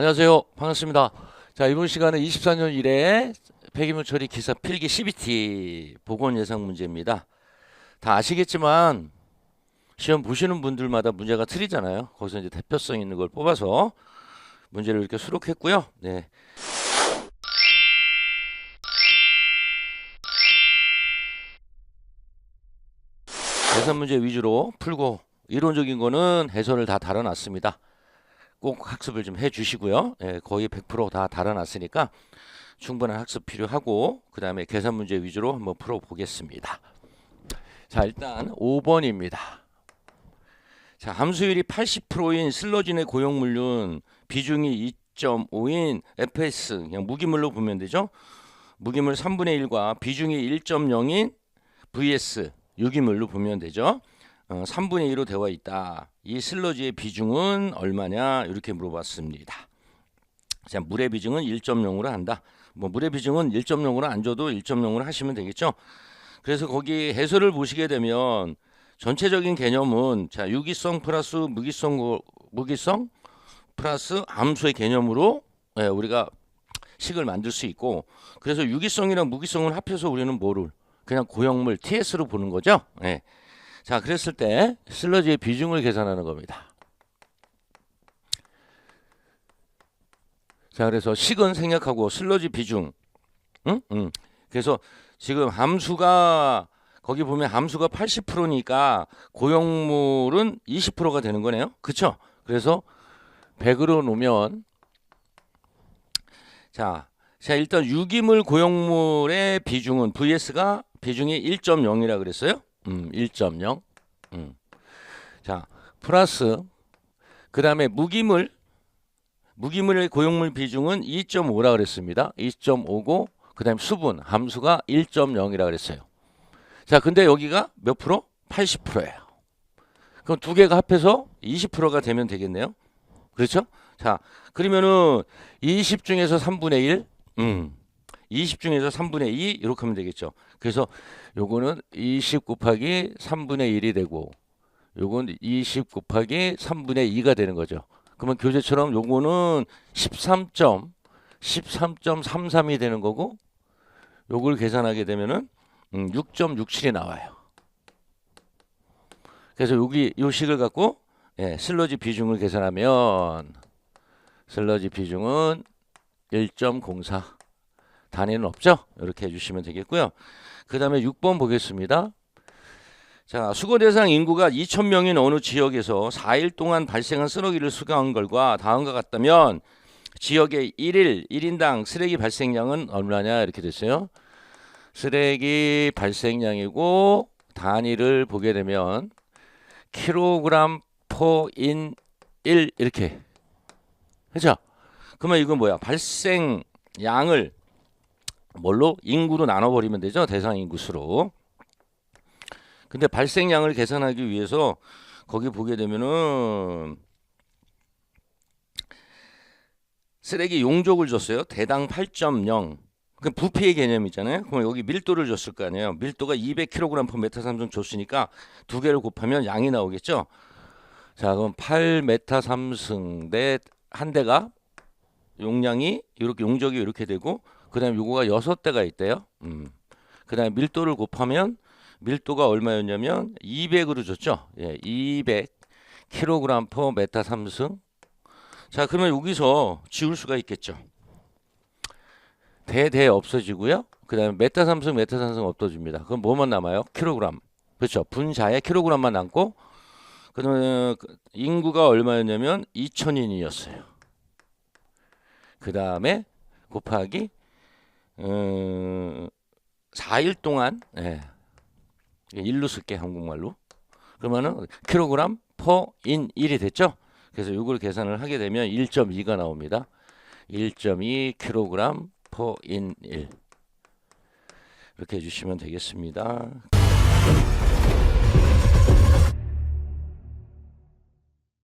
안녕하세요. 반갑습니다. 자, 이번 시간은 24년 1회 폐기물 처리 기사 필기 CBT 보건 예상 문제입니다. 다 아시겠지만 시험 보시는 분들마다 문제가 틀리잖아요. 거기서 이제 대표성 있는 걸 뽑아서 문제를 이렇게 수록했고요. 네. 계산 문제 위주로 풀고 이론적인 거는 해설을 다 달아놨습니다. 꼭 학습을 좀 해주시고요. 예, 거의 100%다 달아놨으니까 충분한 학습 필요하고 그 다음에 계산 문제 위주로 한번 풀어보겠습니다. 자 일단 5번입니다. 자 함수율이 80%인 슬러진의 고용물륜 비중이 2.5인 FS 그냥 무기물로 보면 되죠. 무기물 3분의 1과 비중이 1.0인 VS 유기물로 보면 되죠. 어, 3분의 2로 되어 있다. 이 슬러지의 비중은 얼마냐? 이렇게 물어봤습니다. 자, 물의 비중은 1.0으로 한다. 뭐 물의 비중은 1.0으로 안 줘도 1.0으로 하시면 되겠죠. 그래서 거기 해설을 보시게 되면 전체적인 개념은 자, 유기성 플러스 무기성 고- 무기성 플러스 함수의 개념으로 예, 우리가 식을 만들 수 있고 그래서 유기성이랑 무기성을 합해서 우리는 뭐를 그냥 고형물 TS로 보는 거죠. 예. 자, 그랬을 때 슬러지의 비중을 계산하는 겁니다. 자, 그래서 식은 생략하고 슬러지 비중. 응? 응. 그래서 지금 함수가 거기 보면 함수가 80%니까 고형물은 20%가 되는 거네요. 그렇죠? 그래서 100으로 놓으면 자, 자 일단 유기물 고형물의 비중은 VS가 비중이 1.0이라 그랬어요. 음, 1.0. 음. 자, 플러스 그 다음에 무기물 무기물의 고용물 비중은 2.5라 그랬습니다. 2.5고 그 다음에 수분 함수가 1.0이라 그랬어요. 자, 근데 여기가 몇 프로? 80%예요. 그럼 두 개가 합해서 20%가 되면 되겠네요. 그렇죠? 자, 그러면은 20 중에서 3분의 1, 음, 20 중에서 3분의 2 이렇게 하면 되겠죠. 그래서 요거는 20 곱하기 3분의 1이 되고 요건 20 곱하기 3분의 2가 되는 거죠. 그러면 교재처럼 요거는 13. 13.33이 되는 거고 요걸 계산하게 되면은 음, 6.67이 나와요. 그래서 여기 요 식을 갖고 예, 슬러지 비중을 계산하면 슬러지 비중은 1.04 단위는 없죠? 이렇게 해주시면 되겠고요. 그 다음에 6번 보겠습니다. 자, 수거 대상 인구가 2,000명인 어느 지역에서 4일 동안 발생한 쓰레기를 수거한 결과 다음과 같다면 지역의 1일 1인당 쓰레기 발생량은 얼마냐 이렇게 됐어요. 쓰레기 발생량이고 단위를 보게 되면 킬로그램 포인 1 이렇게 그죠? 그러면 이건 뭐야? 발생 양을 뭘로 인구로 나눠버리면 되죠 대상 인구수로. 근데 발생량을 계산하기 위해서 거기 보게 되면은 쓰레기 용적을 줬어요. 대당 8.0. 그 부피의 개념 있잖아요. 그럼 여기 밀도를 줬을 거 아니에요. 밀도가 200kg per 메타삼성 줬으니까 두 개를 곱하면 양이 나오겠죠. 자, 그럼 8메타삼승 대 한 대가 용량이 이렇게 용적이 이렇게 되고 그다음에 요거가 여섯 대가 있대요. 음. 그다음에 밀도를 곱하면 밀도가 얼마였냐면 200으로 줬죠. 예, 200 kg per 메타 삼승. 자, 그러면 여기서 지울 수가 있겠죠. 대대 없어지고요. 그다음에 메타 삼승 메타 삼승 없어집니다. 그럼 뭐만 남아요? 킬로그램. 그렇죠. 분자에 킬로그램만 남고 그다음에 그 인구가 얼마였냐면 2천인이었어요. 그 다음에 곱하기 음, 4일 동안 예. 일로 쓸게 한국말로. 그러면은 킬로그램 퍼인 1이 됐죠? 그래서 이걸 계산을 하게 되면 1.2가 나옵니다. 1.2 킬로그램 퍼인 1. 이렇게 해주시면 되겠습니다.